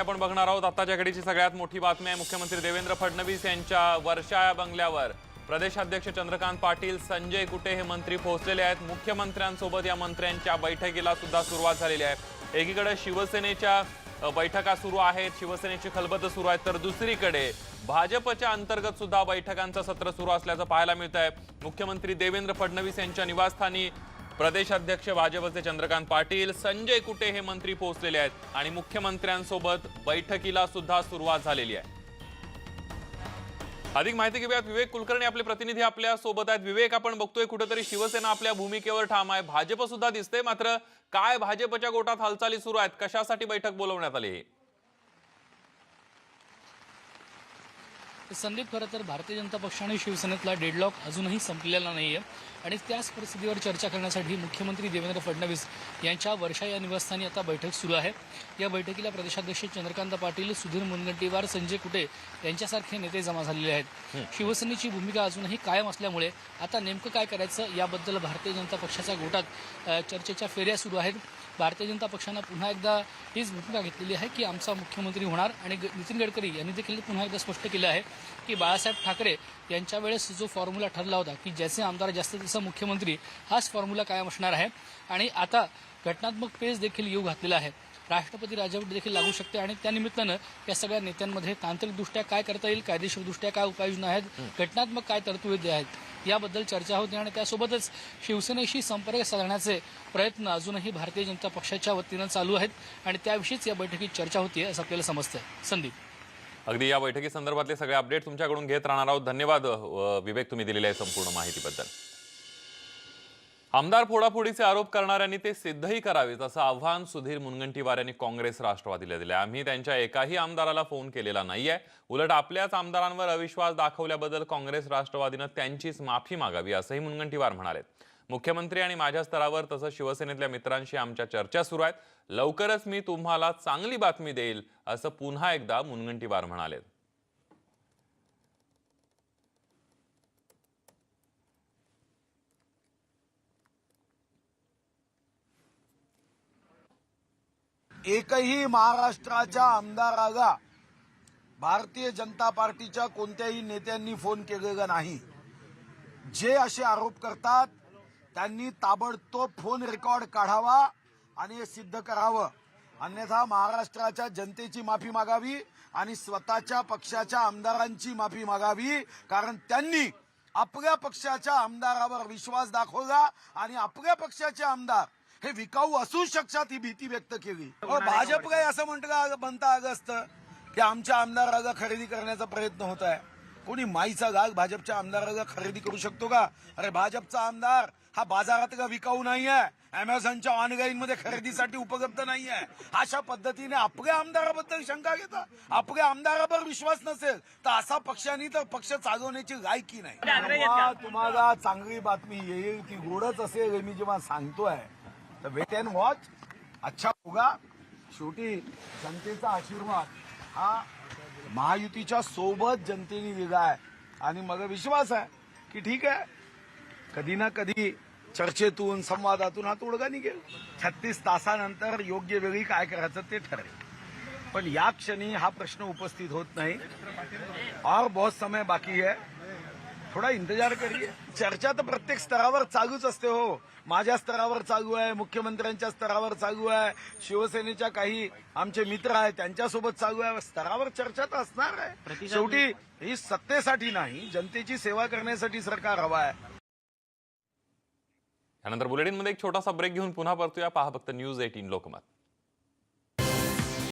आपण बघणार आहोत. आताच्या घडीची सगळ्यात मोठी बातमी आहे मुख्यमंत्री देवेंद्र फडणवीस यांच्या वर्षा बंगल्यावर. प्रदेशाध्यक्ष चंद्रकांत पाटील संजय कुटे हे मंत्री पोहोचलेले आहेत. मुख्यमंत्र्यांसोबत या मंत्र्यांच्या बैठकीला सुद्धा सुरुवात झालेली आहे. एकीकडे शिवसेनेच्या बैठका सुरू आहेत शिवसेनेची खलबत सुरू आहेत तर दुसरीकडे भाजपच्या अंतर्गत सुद्धा बैठकांचं सत्र सुरू असल्याचं पाहायला मिळत आहे मुख्यमंत्री देवेंद्र फडणवीस यांच्या निवासस्थानी प्रदेशाध्यक्ष भाजपचे चंद्रकांत पाटील संजय कुटे हे मंत्री पोहोचलेले आहेत आणि मुख्यमंत्र्यांसोबत बैठकीला सुद्धा सुरुवात झालेली आहे. अधिक माहिती घेऊयात. विवेक कुलकर्णी आपले प्रतिनिधी आपल्यासोबत आहेत. विवेक आपण बघतोय कुठेतरी शिवसेना आपल्या भूमिकेवर ठाम आहे. भाजप सुद्धा दिसते मात्र काय भाजपच्या गोटात हालचाली सुरू आहेत? कशासाठी बैठक बोलवण्यात आली संदीप खरं तर भारतीय जनता पक्ष आणि शिवसेनेतला डेडलॉक अजूनही संपलेला नाही आहे आणि त्याच परिस्थितीवर चर्चा करण्यासाठी मुख्यमंत्री देवेंद्र फडणवीस यांच्या वर्षा या निवासस्थानी आता बैठक सुरू आहे. या बैठकीला प्रदेशाध्यक्ष चंद्रकांत पाटील सुधीर मुनगंटीवार संजय कुटे यांच्यासारखे नेते जमा झालेले आहेत. शिवसेनेची भूमिका अजूनही कायम असल्यामुळे आता नेमकं काय करायचं याबद्दल भारतीय जनता पक्षाच्या गोटात चर्चेच्या फेऱ्या सुरू आहेत. भारतीय जनता पक्षानं पुन्हा एकदा हीच भूमिका घेतलेली आहे की आमचा मुख्यमंत्री होणार आणि ग- नितीन गडकरी यांनी देखील पुन्हा एकदा स्पष्ट केलं आहे की बाळासाहेब ठाकरे यांच्या वेळेस जो फॉर्म्युला ठरला होता की ज्याचे आमदार जास्त तसं मुख्यमंत्री हाच फॉर्म्युला कायम असणार आहे. आणि आता घटनात्मक पेज देखील येऊ घातलेला आहे. राष्ट्रपती राजवट देखील लागू शकते आणि त्यानिमित्तानं या सगळ्या नेत्यांमध्ये तांत्रिकदृष्ट्या काय करता येईल कायदेशीरदृष्ट्या काय उपाययोजना आहेत घटनात्मक काय तरतुदी आहेत याबद्दल चर्चा होते आणि त्यासोबतच शिवसेनेशी संपर्क साधण्याचे प्रयत्न अजूनही भारतीय जनता पक्षाच्या वतीनं चालू आहेत आणि त्याविषयीच या बैठकीत चर्चा होतीये असं आपल्याला समजतंय. संदीप. अगदी या बैठकी संदर्भातले सगळे अपडेट तुमच्याकडून घेत राहणार आहोत. धन्यवाद. विवेक तुम्ही दिलेल्या आहे संपूर्ण माहितीबद्दल. आमदार फोडाफोडीचे आरोप करणाऱ्यांनी ते सिद्धही करावेत असं आव्हान सुधीर मुनगंटीवार यांनी काँग्रेस राष्ट्रवादीला दिले आम्ही त्यांच्या एकाही आमदाराला फोन केलेला नाहीये. उलट आपल्याच आमदारांवर अविश्वास दाखवल्याबद्दल काँग्रेस राष्ट्रवादीनं त्यांचीच माफी मागावी असंही मुनगंटीवार म्हणाले मुख्यमंत्री आणि माझ्या स्तरावर तसंच शिवसेनेतल्या मित्रांशी आमच्या चर्चा सुरू आहेत. लवकरच मी तुम्हाला चांगली बातमी देईल असं पुन्हा एकदा मुनगंटीवार म्हणाले एकही महाराष्ट्राच्या आमदाराला भारतीय जनता पार्टीच्या कोणत्याही नेत्यांनी फोन केलेला नाही. जे असे आरोप करतात त्यांनी ताबडतोब फोन रेकॉर्ड काढावा आणि हे सिद्ध करावं. अन्यथा महाराष्ट्राच्या जनतेची माफी मागावी आणि स्वतःच्या पक्षाच्या आमदारांची माफी मागावी कारण त्यांनी आपल्या पक्षाच्या आमदारावर विश्वास दाखवला आणि आपल्या पक्षाचे आमदार हे विकाऊ असू शकतात ही भीती व्यक्त केली. भाजप काय असं म्हणतं म्हणता आलं असतं की आमच्या आमदाराला खरेदी करण्याचा प्रयत्न होत आहे. कोणी माईचा गाग भाजपच्या आमदाराला खरेदी करू शकतो का? अरे भाजपचा आमदार हा बाजारातला विकाऊ नाही आहे अमेझॉनच्या ऑनलाईन मध्ये खरेदीसाठी उपलब्ध नाही आहे अशा पद्धतीने आपल्या आमदाराबद्दल शंका घेता. आपल्या आमदारावर विश्वास नसेल तर असा पक्षांनी तर पक्ष चालवण्याची लायकी नाही? तुम्हाला चांगली बातमी येईल ती गोडच असेल हे मी जेव्हा सांगतोय. तर वेट अँड वॉच अच्छा होगा. शेवटी जनतेचा आशीर्वाद हा महायुतीच्या सोबत जनतेने दिला आहे. आणि मग विश्वास आहे की ठीक आहे. कधी ना कधी चर्चेतून संवादातून हा तोडगा निघेल. छत्तीस तासानंतर योग्य वेळी काय करायचं ते ठरेल. पण या क्षणी हा प्रश्न उपस्थित होत नाही. और बहुत समय बाकी है. थोडा इंतजार करिए चर्चा तर प्रत्येक स्तरावर चालूच असते हो. माझ्या स्तरावर चालू आहे मुख्यमंत्र्यांच्या स्तरावर चालू आहे शिवसेनेच्या काही आमचे मित्र आहेत त्यांच्यासोबत चालू आहे. स्तरावर चर्चा तर असणार आहे. शेवटी ही सत्तेसाठी नाही जनतेची सेवा करण्यासाठी सरकार हवा आहे. यानंतर बुलेटिनमध्ये एक छोटासा ब्रेक घेऊन पुन्हा परतूया. पहा फक्त न्यूज एटीन लोकमत.